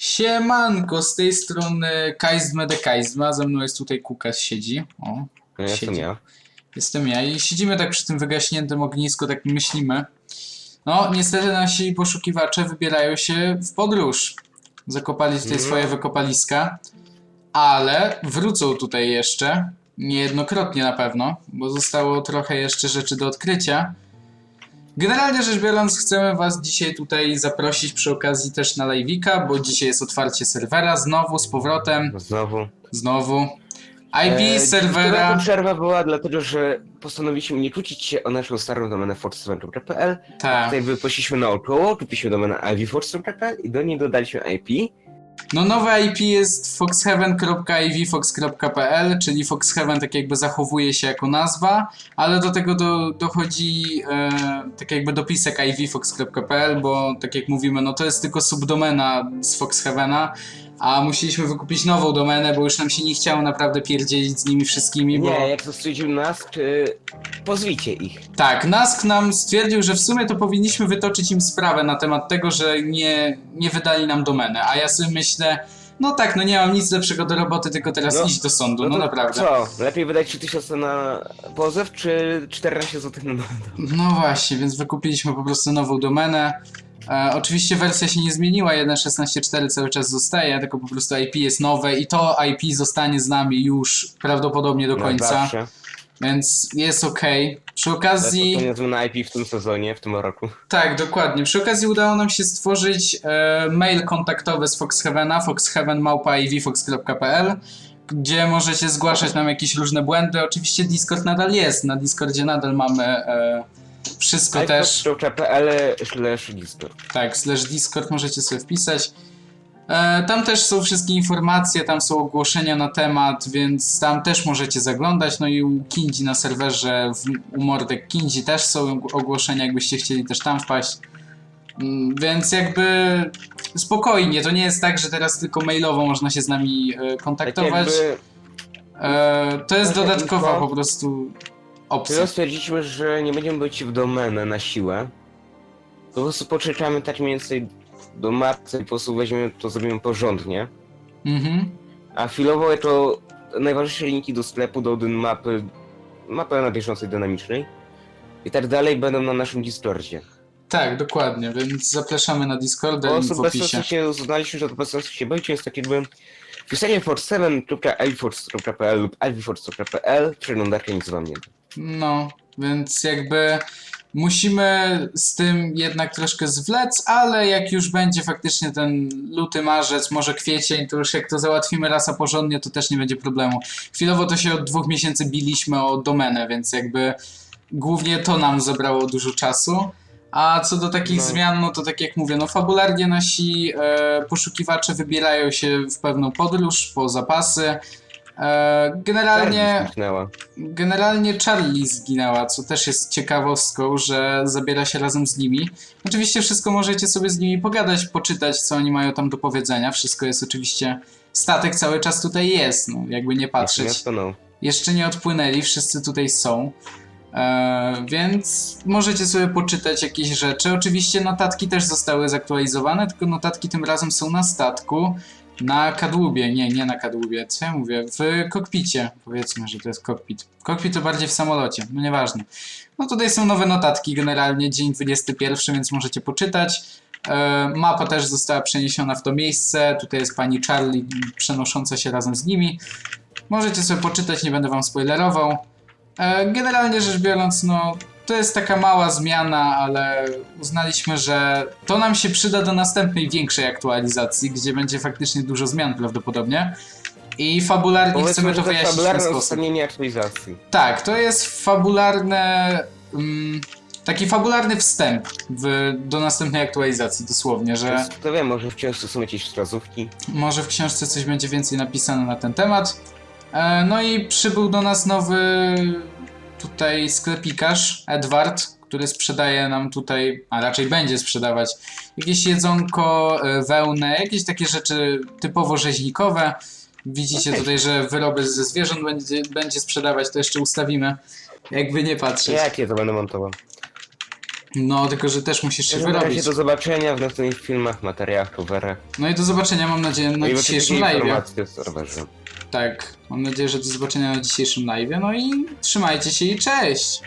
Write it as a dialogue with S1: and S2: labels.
S1: Siemanko, z tej strony Kaizma de Kaizma, ze mną jest tutaj Kukas siedzi. O,
S2: No ja jestem
S1: Siedzi.
S2: ja.
S1: jestem ja i siedzimy tak przy tym wygaśniętym ognisku, tak myślimy. No, niestety nasi poszukiwacze wybierają się w podróż. Zakopali tutaj
S2: No.
S1: swoje wykopaliska, ale wrócą tutaj jeszcze, niejednokrotnie na pewno, bo zostało trochę jeszcze rzeczy do odkrycia. Generalnie rzecz biorąc, chcemy Was dzisiaj tutaj zaprosić przy okazji też na live'ika, bo dzisiaj jest otwarcie serwera, znowu, z powrotem,
S2: Znowu.
S1: znowu. IP
S2: E,
S1: serwera,
S2: Ta przerwa była dlatego, że postanowiliśmy nie kłócić się o naszą starą domenę forceventure.pl.
S1: tak.
S2: Tutaj wyposzliśmy naokoło, kupiliśmy domenę ivforce.pl i do niej dodaliśmy IP.
S1: No nowe IP jest foxheaven.ivfox.pl, czyli Foxheaven tak jakby zachowuje się jako nazwa, ale do tego do, dochodzi e, tak jakby dopisek ivfox.pl, bo tak jak mówimy, no to jest tylko subdomena z Foxheavena, a musieliśmy wykupić nową domenę, bo już nam się nie chciało naprawdę pierdzielić z nimi wszystkimi, bo...
S2: Nie, jak to stwierdził nas, czy... pozwijcie ich.
S1: Tak, Nask nam stwierdził, że w sumie to powinniśmy wytoczyć im sprawę na temat tego, że nie, nie wydali nam domeny, a ja sobie myślę, no tak, no nie mam nic lepszego do roboty, tylko teraz
S2: No,
S1: iść do sądu, no,
S2: to
S1: naprawdę.
S2: Co? Lepiej wydać 3000 na pozew, czy 14 zł na
S1: No właśnie, więc wykupiliśmy po prostu nową domenę. E, oczywiście wersja się nie zmieniła, 1.16.4 cały czas zostaje, tylko po prostu IP jest nowe i to IP zostanie z nami już prawdopodobnie do końca, więc jest ok. Przy
S2: To jest
S1: okazji...
S2: na IP w tym sezonie, w tym roku.
S1: Tak, dokładnie. Przy okazji udało nam się stworzyć e, mail kontaktowy z Foxheavena, foxheaven.ivfox.pl gdzie możecie zgłaszać nam jakieś różne błędy. Oczywiście Discord nadal jest, na Discordzie nadal mamy e, wszystko też.
S2: ivforce.pl slash Discord.
S1: Tak, slash Discord możecie sobie wpisać. E, tam też są wszystkie informacje, tam są ogłoszenia na temat, więc tam też możecie zaglądać. No i u Kindzi na serwerze, w, u Mordek Kindzi też są ogłoszenia, jakbyście chcieli też tam wpaść. Mm, Więc jakby spokojnie, to nie jest tak, że teraz tylko mailowo można się z nami e,
S2: Tak
S1: kontaktować.
S2: jakby
S1: E, to jest
S2: Taka
S1: dodatkowa
S2: info.
S1: po prostu
S2: Tyle stwierdziliśmy, że nie będziemy być w domenę na siłę. Po prostu poczekamy tak mniej więcej do marca i po prostu weźmiemy to, zrobimy porządnie.
S1: Mhm.
S2: A chwilowo to najważniejsze linki do sklepu, do Odyn mapy, mapy na bieżącej dynamicznej i tak dalej będą na naszym Discordzie.
S1: Tak, dokładnie, więc zapraszamy na Discorda,
S2: Po prostu
S1: w
S2: bez
S1: opisie.
S2: się uznaliśmy, że to bez sensu się boicie, jest tak jakby wpisanie force7.iforce.pl lub iforce.pl przeglądarka nic wam nie da.
S1: No, więc jakby musimy z tym jednak troszkę zwlec, ale jak już będzie faktycznie ten luty, marzec, może kwiecień, to już jak to załatwimy rasa porządnie, to też nie będzie problemu. Chwilowo to się od dwóch miesięcy biliśmy o domenę, więc jakby głównie to nam zabrało dużo czasu. A co do takich
S2: No.
S1: zmian, no to tak jak mówię, no fabularnie nasi e, poszukiwacze wybierają się w pewną podróż po zapasy. E, generalnie...
S2: Zniknęła.
S1: Generalnie Charlie zginęła, co też jest ciekawostką, że zabiera się razem z nimi. Oczywiście wszystko możecie sobie z nimi pogadać, poczytać, co oni mają tam do powiedzenia. Wszystko jest oczywiście. Statek cały czas tutaj jest, no, jakby nie patrzeć.
S2: Natomiast to no.
S1: Jeszcze nie odpłynęli, wszyscy tutaj są. E, więc możecie sobie poczytać jakieś rzeczy. Oczywiście notatki też zostały zaktualizowane, tylko notatki tym razem są na statku, na kadłubie. Nie, nie na kadłubie, co ja mówię? W kokpicie. Powiedzmy, że to jest kokpit. Kokpit to bardziej w samolocie, no nieważne. No tutaj są nowe notatki, generalnie dzień 21, więc możecie poczytać. E, mapa też została przeniesiona w to miejsce. Tutaj jest pani Charlie przenosząca się razem z nimi. Możecie sobie poczytać, nie będę wam spoilerował. E, Generalnie rzecz biorąc, no to jest taka mała zmiana, ale uznaliśmy, że to nam się przyda do następnej większej aktualizacji, gdzie będzie faktycznie dużo zmian prawdopodobnie. I fabularnie chcemy
S2: Powiedzmy,
S1: to
S2: że to
S1: wyjaśnić w ten
S2: fabularne
S1: sposób.
S2: aktualizacji.
S1: Tak, to jest fabularne. Mm, taki fabularny wstęp w, do następnej aktualizacji, dosłownie, że.
S2: Więc Kto wie, może w książce są jakieś wskazówki.
S1: Może w książce coś będzie więcej napisane na ten temat. E, No i przybył do nas nowy tutaj sklepikarz, Edward, który sprzedaje nam tutaj, a raczej będzie sprzedawać jakieś jedzonko, e, wełnę, jakieś takie rzeczy typowo rzeźnikowe. Widzicie
S2: Okej.
S1: tutaj, że wyroby ze zwierząt będzie, będzie sprzedawać, to jeszcze ustawimy, jakby nie patrzeć.
S2: Jakie to będę montował?
S1: No, tylko że też musisz się
S2: Na razie
S1: wyrobić.
S2: do zobaczenia w następnych filmach, materiałach, coverach.
S1: No i do zobaczenia, mam nadzieję, na
S2: No
S1: dzisiejszym
S2: oczywiście
S1: live.
S2: informacje o serwerze.
S1: Tak, mam nadzieję, że do zobaczenia na dzisiejszym live. No i trzymajcie się i cześć!